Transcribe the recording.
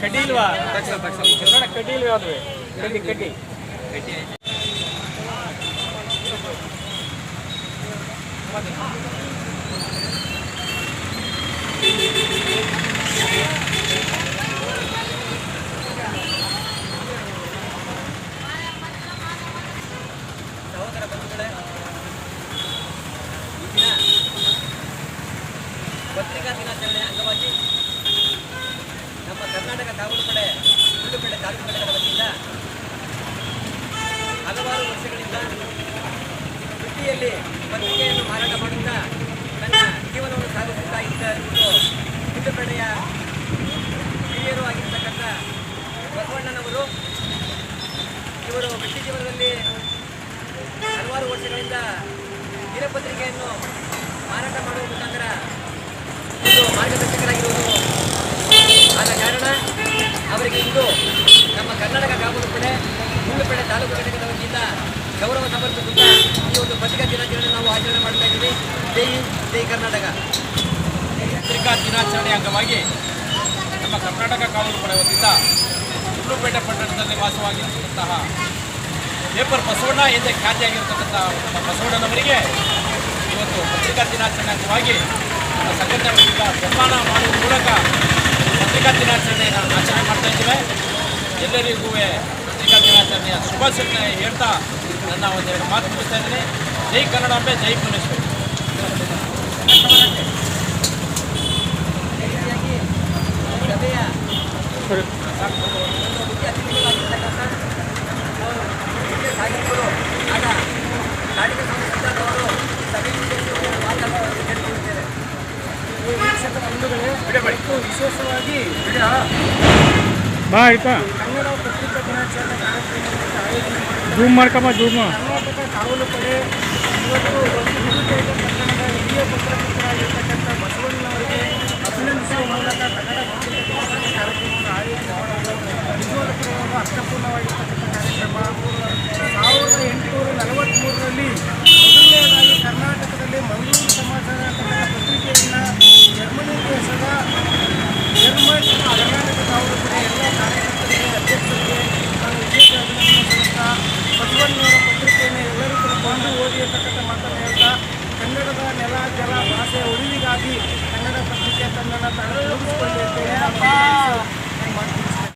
ಕಡ್ಡಿ ಇಲ್ವಾ? ಕಡ್ಡಿ ಇಲ್ವಾ? ಅದು ಕಡ್ಡಿ. ಕಡ್ಡಿ. ಪತ್ರಿಕಾ ದಿನಾಚರಣೆ ಅಂಗವಾಗಿ ನಮ್ಮ ಕರ್ನಾಟಕ ಕಾವಲು ಪಡೆ ಗುಂಡುಪೇಟೆ ತಾಲೂಕು ಘಟಕದ ವತಿಯಿಂದ ಹಲವಾರು ವರ್ಷಗಳಿಂದ ವೃತ್ತಿಯಲ್ಲಿ ಪತ್ರಿಕೆಯನ್ನು ಮಾರಾಟ ಮಾಡುತ್ತಾ ತನ್ನ ಜೀವನವನ್ನು ಸಾಗಿಸುತ್ತಾ ಇದ್ದ ಸುಳ್ಳುಪೇಟೆಯ ಹಿರಿಯರು ಆಗಿರ್ತಕ್ಕಂಥ ಬಸವಣ್ಣನವರು. ಇವರು ವೃತ್ತಿ ಜೀವನದಲ್ಲಿ ಹಲವಾರು ವರ್ಷಗಳಿಂದ ದಿನಪತ್ರಿಕೆಯನ್ನು ಮಾರಾಟ ಮಾಡುವ ಮುಖಾಂತರ ಮಾರ್ಗದರ್ಶಕರಾಗಿರುವುದು ಆದ ಕಾರಣ ಅವರಿಗೆ ಇಂದು ನಮ್ಮ ಕರ್ನಾಟಕ ಕಾವಲು ಪಡೆ ಮುಳ್ಳುಪೇಟೆ ತಾಲೂಕು ಘಟಕದ ಗೌರವ ಸಮರ್ಪಿಸುತ್ತಾ ಈ ಒಂದು ಪತ್ರಿಕಾ ದಿನಾಚರಣೆ ನಾವು ಆಚರಣೆ ಮಾಡ್ತಾ ಇದ್ದೀವಿ. ಜೈ ಜೈ ಕರ್ನಾಟಕ. ಪತ್ರಿಕಾ ದಿನಾಚರಣೆ ಅಂಗವಾಗಿ ನಮ್ಮ ಕರ್ನಾಟಕ ಕಾವಲು ಪಡೆ ವತಿಯಿಂದ ಉಳ್ಳುಪೇಟೆ ಪಟ್ಟಣದಲ್ಲಿ ವಾಸವಾಗಿರುವಂತಹ ಪೇಪರ್ ಬಸವಣ್ಣ ಎಂದೇ ಖ್ಯಾತಿಯಾಗಿರ್ತಕ್ಕಂಥ ನಮ್ಮ ಬಸವಣ್ಣನವರಿಗೆ ಇವತ್ತು ಪತ್ರಿಕಾ ದಿನಾಚರಣೆ ಅಂಗವಾಗಿ ನಮ್ಮ ಸಂಘಟನೆ ವತಿಯಿಂದ ಸನ್ಮಾನ ಮಾಡುವ ಮೂಲಕ ಪತ್ರಿಕಾ ದಿನಾಚರಣೆಯನ್ನು ಆಚರಣೆ ಮಾಡ್ತಾ ಇದ್ದೇವೆ. ಎಲ್ಲರಿಗೂ ಪತ್ರಿಕಾ ದಿನಾಚರಣೆಯ ಶುಭಾಶಯ ಹೇಳ್ತಾ ನನ್ನ ಒಂದೆರಡು ಮಾತು ಮುಗಿಸ್ತಾ ಇದ್ದೀನಿ. ಜೈ ಕನ್ನಡಾಂಬೆ ಜೈ ಭುವನೇಶ್ವರಿ ರೀತಿಯಾಗಿ ವಿಶೇಷವಾಗಿ ಬಾ ಆಯ್ತಾ ಕನ್ನಡ ಪತ್ರಿಕಾ ದಿನಾಚರಣೆ ಕಾರ್ಯಕ್ರಮ ಆಯೋಜನೆ ಕರ್ನಾಟಕ ಕಾವಲು ಪಡೆ ಇವತ್ತು